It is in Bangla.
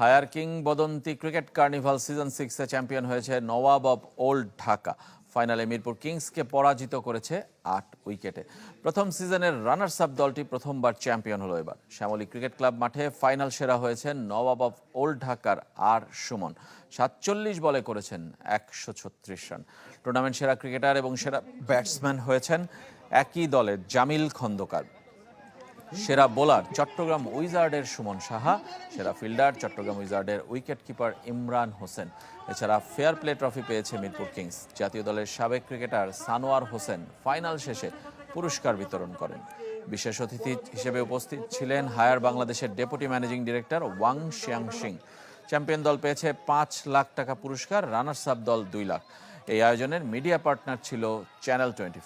হায়ার কিং বদন্তি ক্রিকেট কার্নিভাল সিজন সিক্সে চ্যাম্পিয়ন হয়েছে নওয়াব অব ওল্ড ঢাকা। ফাইনালে মিরপুর কিংসকে পরাজিত করেছে আট উইকেটে। প্রথম সিজনের রানার্স আপ দলটি প্রথমবার চ্যাম্পিয়ন হলো এবার। শ্যামলী ক্রিকেট ক্লাব মাঠে ফাইনাল সেরা হয়েছেন নওয়াব অব ওল্ড ঢাকার আর সুমন। সাতচল্লিশ বলে করেছেন একশো ছত্রিশ রান। টুর্নামেন্ট সেরা ক্রিকেটার এবং সেরা ব্যাটসম্যান হয়েছেন একই দলের জামিল খন্দকার। সেরা বোলার চট্টগ্রাম উইজার্ডের সুমন সাহা, সেরা ফিল্ডার চট্টগ্রাম উইজার্ডের উইকেট কিপার ইমরান হোসেন। এছাড়া ফেয়ার প্লে ট্রফি পেয়েছে মিরপুর কিংস। জাতীয় দলের সাবেক ক্রিকেটার সানোয়ার হোসেন ফাইনাল শেষে পুরস্কার বিতরণ করেন। বিশেষ অতিথি হিসেবে উপস্থিত ছিলেন হায়ার বাংলাদেশের deputy managing director Wang Xiang Singh champion দল পেয়েছে পাঁচ লাখ টাকা পুরস্কার, রানার্স আপ দল দুই লাখ। এই আয়োজনের মিডিয়া পার্টনার ছিল চ্যানেল টোয়েন্টি